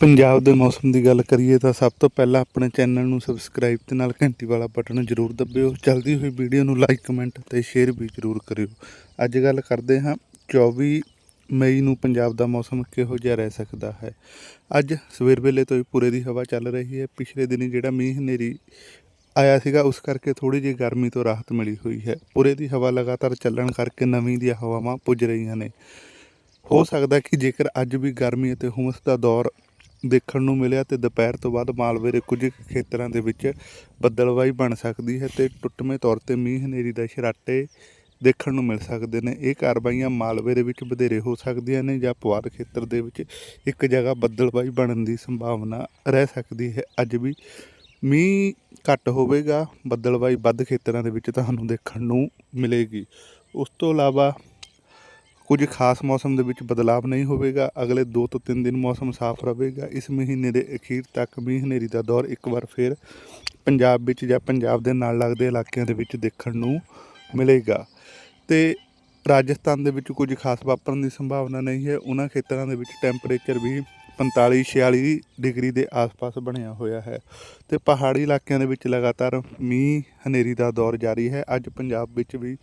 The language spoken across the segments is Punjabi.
ਪੰਜਾਬ ਦੇ ਮੌਸਮ ਦੀ ਗੱਲ ਕਰੀਏ ਤਾਂ ਸਭ ਤੋਂ ਪਹਿਲਾਂ ਆਪਣੇ ਚੈਨਲ ਨੂੰ ਸਬਸਕ੍ਰਾਈਬ ਤੇ ਨਾਲ ਘੰਟੀ ਵਾਲਾ ਬਟਨ ਜ਼ਰੂਰ ਦਬਿਓ। ਜਲਦੀ ਹੋਈ ਵੀਡੀਓ ਨੂੰ ਲਾਈਕ ਕਮੈਂਟ ਤੇ ਸ਼ੇਅਰ ਵੀ ਜ਼ਰੂਰ ਕਰਿਓ। ਅੱਜ ਗੱਲ ਕਰਦੇ ਹਾਂ 24 ਮਈ ਨੂੰ ਪੰਜਾਬ ਦਾ ਮੌਸਮ ਕਿਹੋ ਜਿਹਾ ਰਹਿ ਸਕਦਾ ਹੈ? ਅੱਜ ਸਵੇਰ ਵੇਲੇ ਤੋਂ ਹੀ ਪੂਰੇ ਦੀ ਹਵਾ ਚੱਲ ਰਹੀ ਹੈ। ਪਿਛਲੇ ਦਿਨੀ ਜਿਹੜਾ ਮੀਂਹ ਹਨੇਰੀ ਆਇਆ ਸੀਗਾ, ਉਸ ਕਰਕੇ ਥੋੜੀ ਜਿਹੀ ਗਰਮੀ ਤੋਂ ਰਾਹਤ ਮਿਲੀ ਹੋਈ ਹੈ। ਪੂਰੇ ਦੀ ਹਵਾ ਲਗਾਤਾਰ ਚੱਲਣ ਕਰਕੇ ਨਵੀਂ ਦੀਆਂ ਹਵਾਵਾਂ ਪੁੱਜ ਰਹੀਆਂ ਨੇ। ਹੋ ਸਕਦਾ ਕਿ ਜੇਕਰ ਅੱਜ ਵੀ ਗਰਮੀ ਅਤੇ ਹੁਮਸ ਦਾ ਦੌਰ ਦੇਖਣ ਨੂੰ ਮਿਲਿਆ ਤੇ ਦੁਪਹਿਰ ਤੋਂ ਬਾਅਦ ਮਾਲਵੇ ਦੇ ਕੁਝ ਖੇਤਰਾਂ ਦੇ ਵਿੱਚ ਬੱਦਲਵਾਈ ਬਣ ਸਕਦੀ ਹੈ ਤੇ ਟੁੱਟਵੇਂ ਤੌਰ ਤੇ ਮੀਂਹ ਹਨੇਰੀ ਦਾ ਛਰਾਟੇ ਦੇਖਣ ਨੂੰ ਮਿਲ ਸਕਦੇ ਨੇ। ਇਹ ਕਾਰਵਾਈਆਂ ਮਾਲਵੇ ਦੇ ਵਿੱਚ ਵਧੇਰੇ ਹੋ ਸਕਦੀਆਂ ਨੇ ਜਾਂ ਪੁਆਧ ਖੇਤਰ ਦੇ ਵਿੱਚ ਇੱਕ ਜਗ੍ਹਾ ਬੱਦਲਵਾਈ ਬਣਨ ਦੀ ਸੰਭਾਵਨਾ ਰਹਿ ਸਕਦੀ ਹੈ। ਅੱਜ ਵੀ ਮੀਂਹ ਘੱਟ ਹੋਵੇਗਾ, ਬੱਦਲਵਾਈ ਵੱਧ ਖੇਤਰਾਂ ਦੇ ਵਿੱਚ ਤੁਹਾਨੂੰ ਦੇਖਣ ਨੂੰ ਮਿਲੇਗੀ। ਉਸ ਤੋਂ ਇਲਾਵਾ ਕੁਝ ਖਾਸ ਮੌਸਮ ਦੇ ਵਿੱਚ ਬਦਲਾਵ ਨਹੀਂ ਹੋਵੇਗਾ। ਅਗਲੇ 2 ਤੋਂ 3 ਦਿਨ ਮੌਸਮ ਸਾਫ਼ ਰਹੇਗਾ। ਇਸ ਮਹੀਨੇ ਦੇ ਅਖੀਰ ਤੱਕ ਮੀਂਹ ਹਨੇਰੀ ਦਾ ਦੌਰ ਇੱਕ ਵਾਰ ਫਿਰ ਪੰਜਾਬ ਵਿੱਚ ਜਾਂ ਪੰਜਾਬ ਦੇ ਨਾਲ ਲੱਗਦੇ ਇਲਾਕਿਆਂ ਦੇ ਵਿੱਚ ਦੇਖਣ ਨੂੰ ਮਿਲੇਗਾ। ਤੇ ਰਾਜਸਥਾਨ ਦੇ ਵਿੱਚ ਕੁਝ ਖਾਸ ਵਾਪਰਨ ਦੀ ਸੰਭਾਵਨਾ ਨਹੀਂ ਹੈ। ਉਹਨਾਂ ਖੇਤਰਾਂ ਦੇ ਵਿੱਚ ਟੈਂਪਰੇਚਰ ਵੀ 45 46 ਡਿਗਰੀ ਦੇ ਆਸ-ਪਾਸ ਬਣਿਆ ਹੋਇਆ ਹੈ ਤੇ ਪਹਾੜੀ ਇਲਾਕਿਆਂ ਦੇ ਵਿੱਚ ਲਗਾਤਾਰ ਮੀਂਹ, ਹਨੇਰੀ ਦਾ ਦੌਰ ਜਾਰੀ ਹੈ। ਅੱਜ ਪੰਜਾਬ ਵਿੱਚ ਵੀ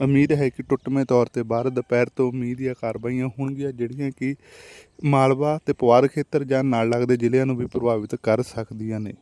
ਉਮੀਦ ਹੈ ਕਿ ਟੁੱਟਵੇਂ ਤੌਰ ਤੇ ਬਾਹਰ ਦੁਪਹਿਰ ਤੋਂ ਮੀਂਹ ਦੀਆਂ ਕਾਰਵਾਈਆਂ ਹੋਣਗੀਆਂ, ਜਿਹੜੀਆਂ ਕਿ ਮਾਲਵਾ ਤੇ ਪੁਆਧ ਖੇਤਰ ਜਾਂ ਨਾਲ ਲੱਗਦੇ ਜ਼ਿਲ੍ਹਿਆਂ ਨੂੰ ਵੀ ਪ੍ਰਭਾਵਿਤ ਕਰ ਸਕਦੀਆਂ ਨੇ।